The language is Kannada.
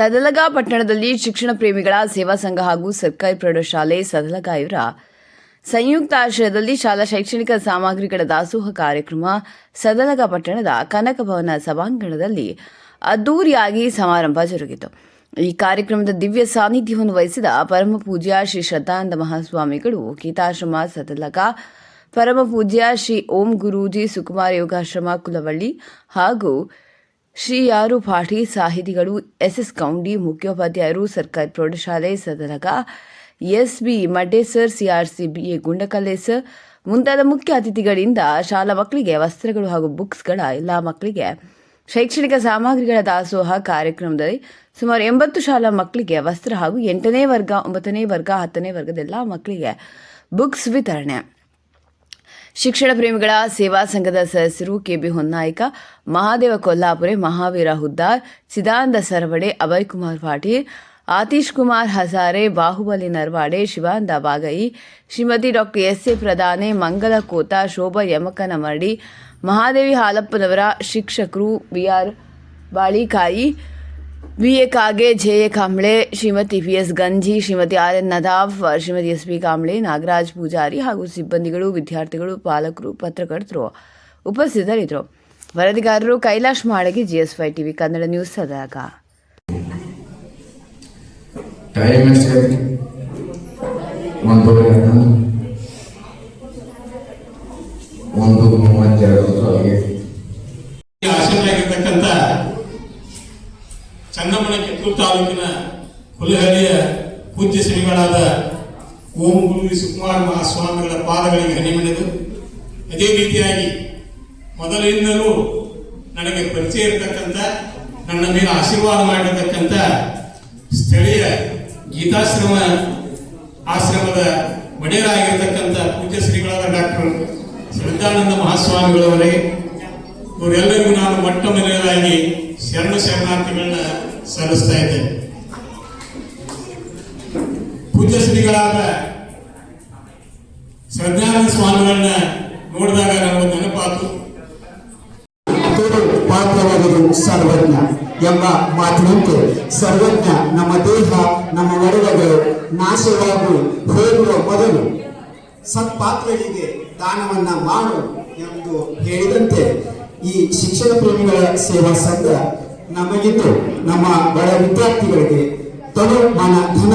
ಸದಲಗ ಪಟ್ಟಣದಲ್ಲಿ ಶಿಕ್ಷಣ ಪ್ರೇಮಿಗಳ ಸೇವಾ ಸಂಘ ಹಾಗೂ ಸರ್ಕಾರಿ ಪ್ರೌಢಶಾಲೆ ಸದಲಗ ಇವರ ಸಂಯುಕ್ತ ಆಶ್ರಯದಲ್ಲಿ ಶಾಲಾ ಶೈಕ್ಷಣಿಕ ಸಾಮಗ್ರಿಗಳ ದಾಸೋಹ ಕಾರ್ಯಕ್ರಮ ಸದಲಗ ಪಟ್ಟಣದ ಕನಕ ಭವನ ಸಭಾಂಗಣದಲ್ಲಿ ಅದ್ದೂರಿಯಾಗಿ ಸಮಾರಂಭ ಜರುಗಿತು. ಈ ಕಾರ್ಯಕ್ರಮದ ದಿವ್ಯ ಸಾನ್ನಿಧ್ಯವನ್ನು ವಹಿಸಿದ ಪರಮ ಪೂಜ್ಯ ಶ್ರೀ ಶ್ರದ್ಧಾನಂದ ಮಹಾಸ್ವಾಮಿಗಳು, ಗೀತಾಶ್ರಮ ಸದಲಗ, ಪರಮ ಪೂಜ್ಯ ಶ್ರೀ ಓಂ ಗುರೂಜಿ ಸುಕುಮಾರ ಯೋಗಾಶ್ರಮ ಕುಲವಳ್ಳಿ ಹಾಗೂ ಶ್ರೀ ಯಾರು ಪಾಠಿ ಸಾಹಿತಿಗಳು ಎಸ್ ಎಸ್ ಕೌಂಡಿ ಮುಖ್ಯೋಪಾಧ್ಯಾಯರು ಸರ್ಕಾರಿ ಪ್ರೌಢಶಾಲೆ Sadalaga SB Madde sir CRC BA Gundakalle sir ಮುಂತಾದ ಮುಖ್ಯ ಅತಿಥಿಗಳಿಂದ ಶಾಲಾ ಮಕ್ಕಳಿಗೆ ವಸ್ತ್ರಗಳು ಹಾಗೂ ಬುಕ್ಸ್ಗಳ ಎಲ್ಲ ಮಕ್ಕಳಿಗೆ ಶೈಕ್ಷಣಿಕ ಸಾಮಗ್ರಿಗಳ ದಾಸೋಹ ಕಾರ್ಯಕ್ರಮದಲ್ಲಿ ಸುಮಾರು ಎಂಬತ್ತು ಶಾಲಾ ಮಕ್ಕಳಿಗೆ ವಸ್ತ್ರ ಹಾಗೂ ಎಂಟನೇ ವರ್ಗ, ಒಂಬತ್ತನೇ ವರ್ಗ, ಹತ್ತನೇ ವರ್ಗದ ಎಲ್ಲ ಮಕ್ಕಳಿಗೆ ಬುಕ್ಸ್ ವಿತರಣೆ. ಶಿಕ್ಷಣ ಪ್ರೇಮಿಗಳ ಸೇವಾ ಸಂಘದ ಸದಸ್ಯರು KB Honnayaka, Mahadeva Kollapure, Mahaveera Huddar Sidananda Saravade Abhay Kumar Patil, Atish Kumar Hasare Bahubali Narwade, Shivananda Bagai, Shrimati doctor S A Pradhane, Mangala Kota, Shobha Yamakanamaradi Mahadevi Halappanavar ಶಿಕ್ಷಕರು BR Balikai V A Kage J A Kamble, Shrimati V S Ganji, Shrimati R N Nadaf, Shrimati S. P. Kamble, Nagaraj Pujari ಹಾಗೂ ಸಿಬ್ಬಂದಿಗಳು, ವಿದ್ಯಾರ್ಥಿಗಳು, ಪಾಲಕರು, ಪತ್ರಕರ್ತರು ಉಪಸ್ಥಿತರಿದ್ದರು. ವರದಿಗಾರರು Kailash Malagi, GSY TV Kannada news Sadaga. ಒಂದು ಮೂವತ್ತೆರಡು. ಚನ್ನಮ್ಮನ ಕಿತ್ತೂರು ತಾಲೂಕಿನ ಹುಲಹಳ್ಳಿಯ ಪೂಜ್ಯ ಶ್ರೀಗಳಾದ ಓಂ ಗುರು ಸುಕುಮಾರ ಮಹಾಸ್ವಾಮಿಗಳ ಪಾದಗಳಿಗೆ ಹನಿಮಿಡಿದು ಅದೇ ರೀತಿಯಾಗಿ ಮೊದಲಿಂದಲೂ ನನಗೆ ಪರಿಚಯ ಇರತಕ್ಕಂಥ, ನನ್ನ ಮೇಲೆ ಆಶೀರ್ವಾದ ಮಾಡಿರ್ತಕ್ಕಂಥ ಸ್ಥಳೀಯ ಗೀತಾಶ್ರಮ ಆಶ್ರಮದ ಒಡೆಯರಾಗಿರ್ತಕ್ಕಂಥ ಪೂಜ್ಯ ಶ್ರೀಗಳಾದ ಡಾಕ್ಟರ್ ಶ್ರದ್ಧಾನಂದ ಮಹಾಸ್ವಾಮಿಗಳವರೇ ಇವರೆಲ್ಲರಿಗೂ ನಾನು ಮೊಟ್ಟ ಮೊದಲನೇದಾಗಿ ಶರಣ ಶರಣಾರ್ಥಿಗಳನ್ನ ಸಲ್ಲಿಸ್ತಾ ಇದ್ದೇನೆ. ಪೂಜ್ಯ ಶ್ರೀಗಳಾದ ಶ್ರದ್ಧಾನಂದ ಸ್ವಾಮಿಗಳನ್ನ ನೋಡಿದಾಗ ನನಗೊಂದು ನೆನಪಾತು. ತೋರು ಪಾತ್ರವಾಗುವುದು ಸರ್ವಜ್ಞ ಎಂಬ ಮಾತಿನಂತೆ ಸರ್ವಜ್ಞ ನಮ್ಮ ದೇಹ, ನಮ್ಮ ಒಡವೆಗಳು ನಾಶವಾಗಿ ಹೋಗುವ ಮೊದಲು ಸತ್ಪಾತ್ರರಿಗೆ ದಾನವನ್ನ ಮಾಡು ಎಂದು ಹೇಳಿದಂತೆ ಈ ಶಿಕ್ಷಣ ಪ್ರೇಮಿಗಳ ಸೇವಾ ಸಂಘ ನಮಗಿಂದು ನಮ್ಮ ಬಡ ವಿದ್ಯಾರ್ಥಿಗಳಿಗೆ ತನು ಮನ ಧನ